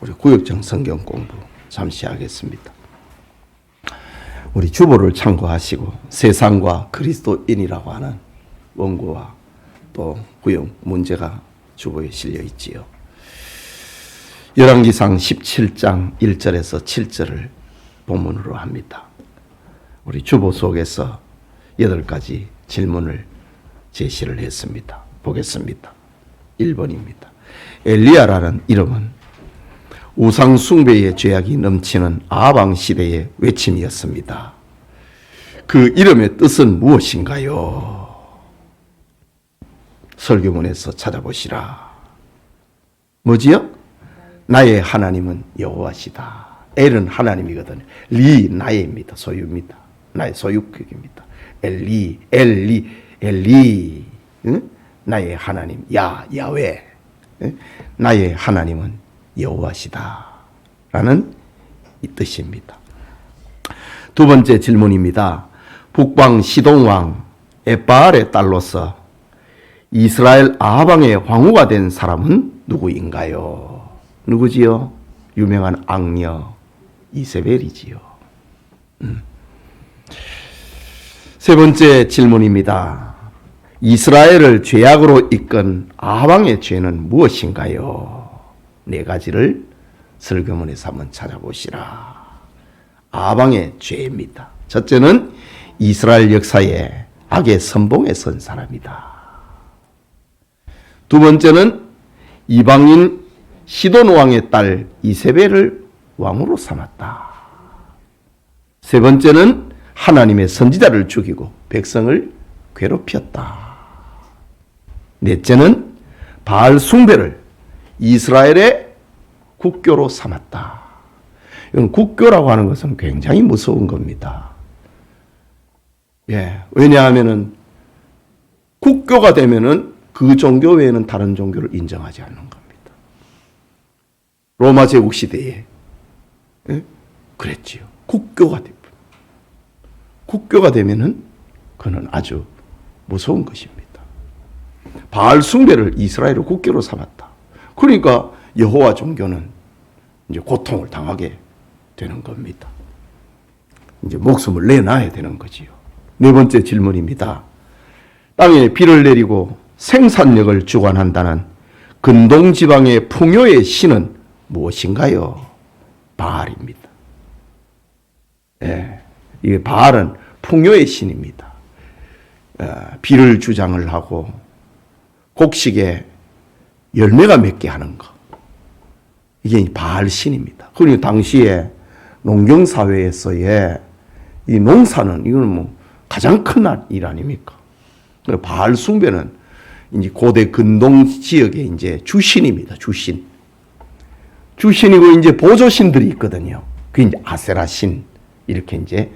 우리 구역정 성경 공부 잠시 하겠습니다. 우리 주보를 참고하시고 세상과 그리스도인이라고 하는 원고와 또 구역 문제가 주보에 실려 있지요. 열왕기상 17장 1절에서 7절을 본문으로 합니다. 우리 주보 속에서 여덟 가지 질문을 제시를 했습니다. 보겠습니다. 1번입니다. 엘리야라는 이름은 우상 숭배의 죄악이 넘치는 아방 시대의 외침이었습니다. 그 이름의 뜻은 무엇인가요? 설교문에서 찾아보시라. 뭐지요? 나의 하나님은 여호와시다. 엘은 하나님이거든요. 리 나의입니다. 소유입니다. 나의 소유격입니다. 엘리 엘리 엘리 응? 나의 하나님 야 야외 응? 나의 하나님은 여호와시다라는 이 뜻입니다. 두 번째 질문입니다. 북방 시동왕 에바알의 딸로서 이스라엘 아방의 황후가 된 사람은 누구인가요? 누구지요? 유명한 악녀 이세벨이지요. 음. 세 번째 질문입니다. 이스라엘을 죄악으로 이끈 아방의 죄는 무엇인가요? 네 가지를 설교문에서 한번 찾아보시라. 아방의 죄입니다. 첫째는 이스라엘 역사에 악의 선봉에 선 사람이다. 두 번째는 이방인 시돈 왕의 딸 이세벨을 왕으로 삼았다. 세 번째는 하나님의 선지자를 죽이고 백성을 괴롭혔다. 넷째는 바알 숭배를 이스라엘의 국교로 삼았다. 이건 국교라고 하는 것은 굉장히 무서운 겁니다. 예, 왜냐하면은 국교가 되면은 그 종교 외에는 다른 종교를 인정하지 않는 겁니다. 로마 제국 시대에 예? 그랬지요. 국교가 되 국교가 되면은 그는 아주 무서운 것입니다. 바알 숭배를 이스라엘의 국교로 삼았다. 그러니까 여호와 종교는 이제 고통을 당하게 되는 겁니다. 이제 목숨을 내놔야 되는 거지요. 네 번째 질문입니다. 땅에 비를 내리고 생산력을 주관한다는 근동 지방의 풍요의 신은 무엇인가요? 바알입니다. 예, 이 바알은 풍요의 신입니다. 어, 비를 주장을 하고 곡식에 열매가 맺게 하는 것. 이게 바알 신입니다. 그리고 당시에 농경 사회에서의 이 농사는 이거는 뭐 가장 큰 일 아닙니까? 바알 숭배는 이제 고대 근동 지역의 이제 주신입니다. 주신. 주신이고 이제 보조신들이 있거든요. 그 이제 아세라 신 이렇게 이제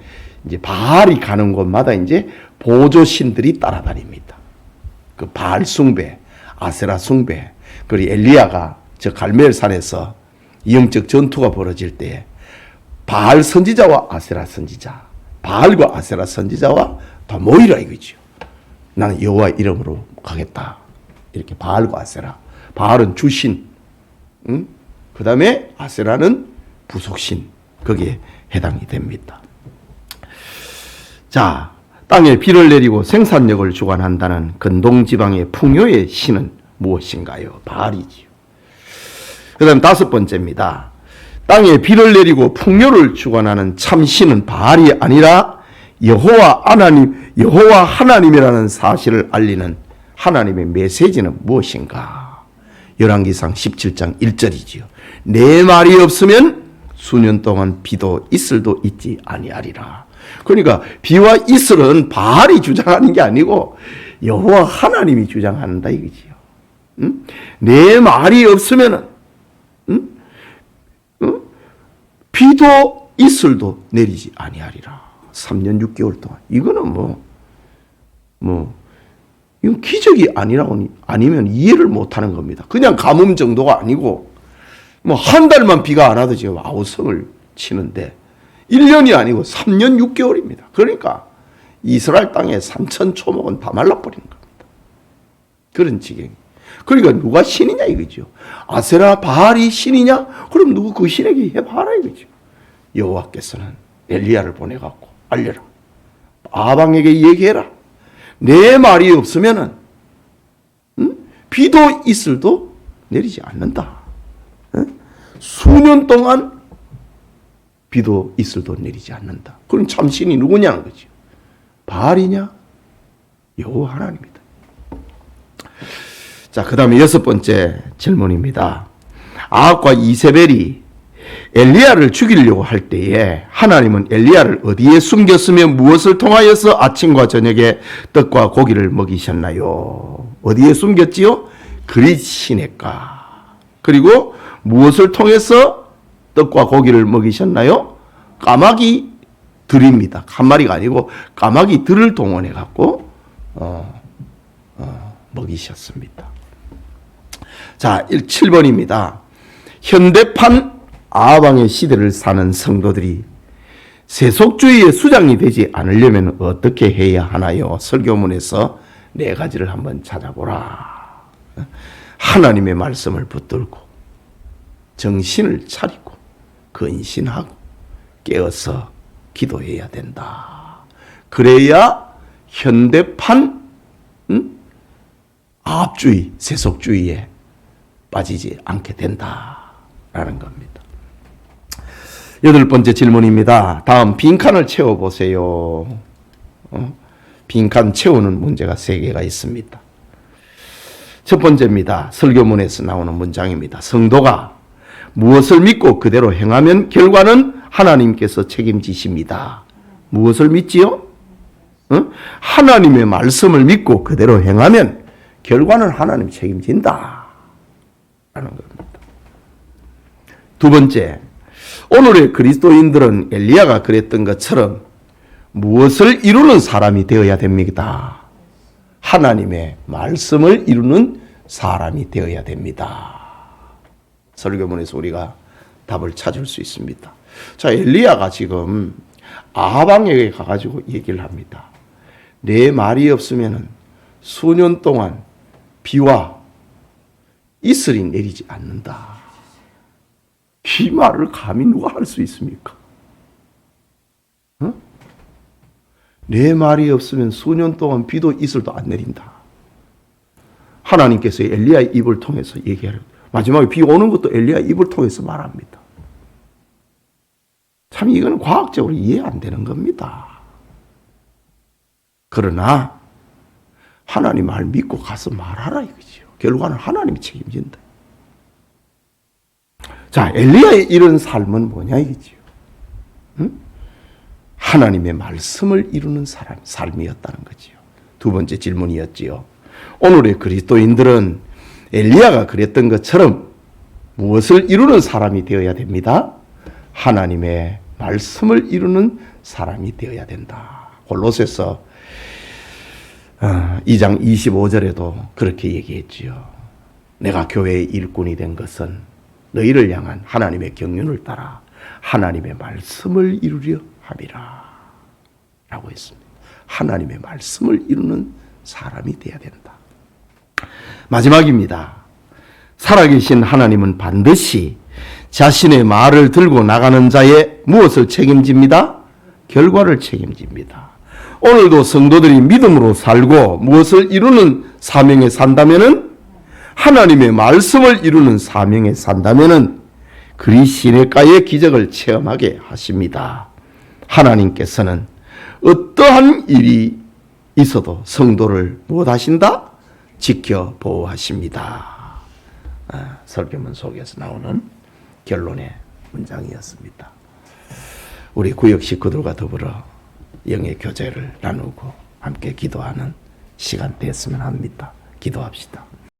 이제 바알이 가는 곳마다 이제 보조신들이 따라다닙니다. 그 바알 숭배, 아세라 숭배, 그리고 엘리야가 저 갈멜산에서 영적 전투가 벌어질 때 바알 선지자와 아세라 선지자, 바알과 아세라 선지자와 다 모이라 이거죠. 나는 여호와 이름으로 가겠다. 이렇게 바알과 아세라. 바알은 주신, 응? 그 다음에 아세라는 부속신. 거기에 해당이 됩니다. 자, 땅에 비를 내리고 생산력을 주관한다는 근동 지방의 풍요의 신은 무엇인가요? 바알이지요. 그 다음 다섯 번째입니다. 땅에 비를 내리고 풍요를 주관하는 참 신은 바알이 아니라 여호와 하나님, 여호와 하나님이라는 사실을 알리는 하나님의 메시지는 무엇인가? 열왕기상 17장 1절이지요. 내 말이 없으면 수년 동안 비도 이슬도 있지 아니하리라. 그러니까 비와 이슬은 바알이 주장하는 게 아니고 여호와 하나님이 주장한다 이거지요. 응? 내 말이? 응? 비도 이슬도 내리지 아니하리라. 3년 6개월 동안 이거는 뭐 뭐, 이건 기적이 아니라고 아니면 이해를 못 하는 겁니다. 그냥 가뭄 정도가 아니고 뭐 한 달만 비가 안 와도 지금 아우성을 치는데 1년이 아니고 3년 6개월입니다. 그러니까 이스라엘 땅의 산천 초목은 다 말라버린 겁니다. 그런 지경. 그러니까 누가 신이냐 이거죠. 아세라 바알이 신이냐? 그럼 누구 그 신에게 해봐라 이거죠. 여호와께서는 엘리야를 보내갖고 알려라. 아방에게 얘기해라. 내 말이 없으면은 응? 비도 있을도 내리지 않는다. 응? 수년 동안 비도 있을도 내리지 않는다. 그럼 참 신이 누구냐 는 거죠. 바알이냐? 여호와 하나님이다. 자, 그 다음에 여섯 번째 질문입니다. 아합과 이세벨이 엘리야를 죽이려고 할 때에 하나님은 엘리야를 어디에 숨겼으며 무엇을 통하여서 아침과 저녁에 떡과 고기를 먹이셨나요? 어디에 숨겼지요? 그릿 시내가. 그리고 무엇을 통해서 떡과 고기를 먹이셨나요? 까마귀 들입니다. 한 마리가 아니고 까마귀 들을 동원해 갖고 어, 어, 먹이셨습니다. 자, 7번입니다. 현대판 아방의 시대를 사는 성도들이 세속주의의 수장이 되지 않으려면 어떻게 해야 하나요? 설교문에서 네 가지를 한번 찾아보라. 하나님의 말씀을 붙들고 정신을 차리고 근신하고 깨어서 기도해야 된다. 그래야 현대판 음? 아합주의, 세속주의에 빠지지 않게 된다라는 겁니다. 여덟 번째 질문입니다. 다음 빈칸을 채워 보세요. 어? 빈칸 채우는 문제가 세 개가 있습니다. 첫 번째입니다. 설교문에서 나오는 문장입니다. 성도가 무엇을 믿고 그대로 행하면 결과는 하나님께서 책임지십니다. 무엇을 믿지요? 어? 하나님의 말씀을 믿고 그대로 행하면 결과는 하나님 책임진다. 라는 겁니다. 두 번째, 오늘의 그리스도인들은 엘리야가 그랬던 것처럼 무엇을 이루는 사람이 되어야 됩니다. 하나님의 말씀을 이루는 사람이 되어야 됩니다. 설교문에서 우리가 답을 찾을 수 있습니다. 자, 엘리야가 지금 아방에게 가가지고 얘기를 합니다. 내 말이 없으면은 수년 동안 비와 이슬이 내리지 않는다. 이 말을 감히 누가 할 수 있습니까? 어? 내 말이 없으면 수년 동안 비도 이슬도 안 내린다. 하나님께서 엘리야의 입을 통해서 얘기하려. 마지막에 비 오는 것도 엘리야의 입을 통해서 말합니다. 참 이건 과학적으로 이해 안 되는 겁니다. 그러나 하나님 말 믿고 가서 말하라 이거지요. 결과는 하나님이 책임진다. 자, 엘리야의 이런 삶은 뭐냐 이거지요. 응? 하나님의 말씀을 이루는 사람, 삶이었다는 거지요. 두 번째 질문이었지요. 오늘의 그리스도인들은 엘리야가 그랬던 것처럼 무엇을 이루는 사람이 되어야 됩니다. 하나님의 말씀을 이루는 사람이 되어야 된다. 골로새서 2장 25절에도 그렇게 얘기했지요. 내가 교회의 일꾼이 된 것은 너희를 향한 하나님의 경륜을 따라 하나님의 말씀을 이루려 함이라. 라고 했습니다. 하나님의 말씀을 이루는 사람이 되어야 된다. 마지막입니다. 살아계신 하나님은 반드시 자신의 말을 들고 나가는 자의 무엇을 책임집니다? 결과를 책임집니다. 오늘도 성도들이 믿음으로 살고 무엇을 이루는 사명에 산다면은 하나님의 말씀을 이루는 사명에 산다면은 그리 시내가의 기적을 체험하게 하십니다. 하나님께서는 어떠한 일이 있어도 성도를 무엇하신다? 지켜 보호하십니다. 아, 설교문 속에서 나오는 결론의 문장이었습니다. 우리 구역 식구들과 더불어 영의 교제를 나누고 함께 기도하는 시간 됐으면 합니다. 기도합시다.